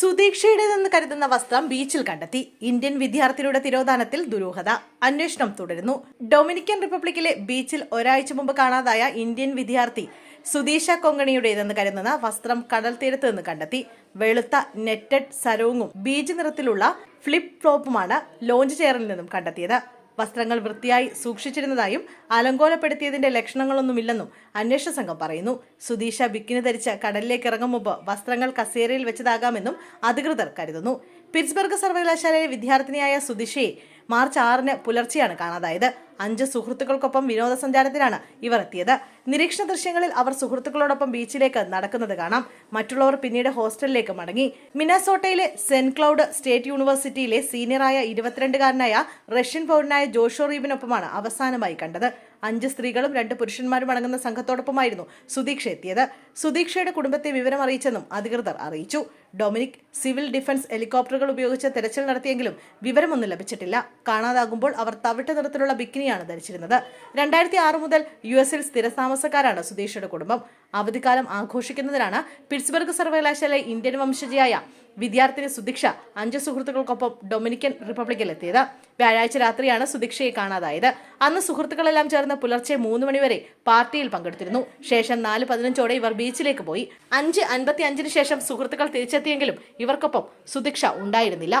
സുദീക്ഷയുടേതെന്ന് കരുതുന്ന വസ്ത്രം ബീച്ചിൽ കണ്ടെത്തി. ഇന്ത്യൻ വിദ്യാർത്ഥിയുടെ തിരോധാനത്തിൽ ദുരൂഹത. അന്വേഷണം തുടരുന്നു. ഡൊമിനിക്കൻ റിപ്പബ്ലിക്കിലെ ബീച്ചിൽ ഒരാഴ്ച മുമ്പ് കാണാതായ ഇന്ത്യൻ വിദ്യാർത്ഥി സുദീഷ കൊങ്കണിയുടേതെന്ന് കരുതുന്ന വസ്ത്രം കടൽ തീരത്ത് നിന്ന് കണ്ടെത്തി. വെളുത്ത നെറ്റഡ് സരോങ്ങും ബീജ് നിറത്തിലുള്ള ഫ്ലിപ്പ് ഫ്ലോപ്പുമാണ് ലോഞ്ച് ചെയറിൽ നിന്നും കണ്ടെത്തിയത്. വസ്ത്രങ്ങൾ വൃത്തിയായി സൂക്ഷിച്ചിരുന്നതായും അലങ്കോലപ്പെടുത്തിയതിന്റെ ലക്ഷണങ്ങളൊന്നുമില്ലെന്നും അന്വേഷണ സംഘം പറയുന്നു. സുധീഷ ബിക്കിന് ധരിച്ച് കടലിലേക്ക് ഇറങ്ങും മുമ്പ് വസ്ത്രങ്ങൾ കസേരയിൽ വെച്ചതാകാമെന്നും അധികൃതർ കരുതുന്നു. പിറ്റ്സ്ബർഗ് സർവകലാശാലയിലെ വിദ്യാർത്ഥിനിയായ സുദിഷയെ മാർച്ച് ആറിന് പുലർച്ചെയാണ് കാണാതായത്. അഞ്ച് സുഹൃത്തുക്കൾക്കൊപ്പം വിനോദസഞ്ചാരത്തിനാണ് ഇവർ എത്തിയത്. നിരീക്ഷണ ദൃശ്യങ്ങളിൽ അവർ സുഹൃത്തുക്കളോടൊപ്പം ബീച്ചിലേക്ക് നടക്കുന്നത് കാണാം. മറ്റുള്ളവർ പിന്നീട് ഹോസ്റ്റലിലേക്ക് മടങ്ങി. മിനസോട്ടയിലെ സെന്റ് ക്ലൗഡ് സ്റ്റേറ്റ് യൂണിവേഴ്സിറ്റിയിലെ സീനിയറായ ഇരുപത്തിരണ്ടുകാരനായ റഷ്യൻ പൗരനായ ജോഷോ റീബിനൊപ്പമാണ് അവസാനമായി കണ്ടത്. അഞ്ച് സ്ത്രീകളും രണ്ട് പുരുഷന്മാരും അടങ്ങുന്ന സംഘത്തോടൊപ്പമായിരുന്നു സുദീക്ഷ എത്തിയത് സുദീക്ഷയുടെ കുടുംബത്തെ വിവരം അറിയിച്ചെന്നും അധികൃതർ അറിയിച്ചു. ഡൊമിനിക് സിവിൽ ഡിഫൻസ് ഹെലികോപ്റ്ററുകൾ ഉപയോഗിച്ച് തെരച്ചിൽ നടത്തിയെങ്കിലും വിവരമൊന്നും ലഭിച്ചിട്ടില്ല. കാണാതാകുമ്പോൾ അവർ തവിട്ട് നിറത്തിലുള്ള ബിക്കിനിയാണ് ധരിച്ചിരുന്നത്. രണ്ടായിരത്തി ആറ് മുതൽ യു എസിൽ സ്ഥിരതാമസക്കാരാണ് സുധീഷയുടെ കുടുംബം. അവധിക്കാലം ആഘോഷിക്കുന്നതിനാണ് പിറ്റ്സ്ബർഗ് സർവകലാശാല ഇന്ത്യൻ വംശജയായ വിദ്യാർത്ഥിനി സുദീക്ഷ അഞ്ച് സുഹൃത്തുക്കൾക്കൊപ്പം ഡൊമിനിക്കൻ റിപ്പബ്ലിക്കിലെത്തിയത്. വ്യാഴാഴ്ച രാത്രിയാണ് സുദീക്ഷയെ കാണാതായത്. അന്ന് സുഹൃത്തുക്കളെല്ലാം ചേർന്ന് പുലർച്ചെ മൂന്ന് മണിവരെ പാർട്ടിയിൽ പങ്കെടുത്തിരുന്നു. ശേഷം നാല് പതിനഞ്ചോടെ ഇവർ ബീച്ചിലേക്ക് പോയി. അഞ്ച് അൻപത്തി അഞ്ചിന് ശേഷം സുഹൃത്തുക്കൾ തിരിച്ചെത്തിയെങ്കിലും ഇവർക്കൊപ്പം സുദീക്ഷ ഉണ്ടായിരുന്നില്ല.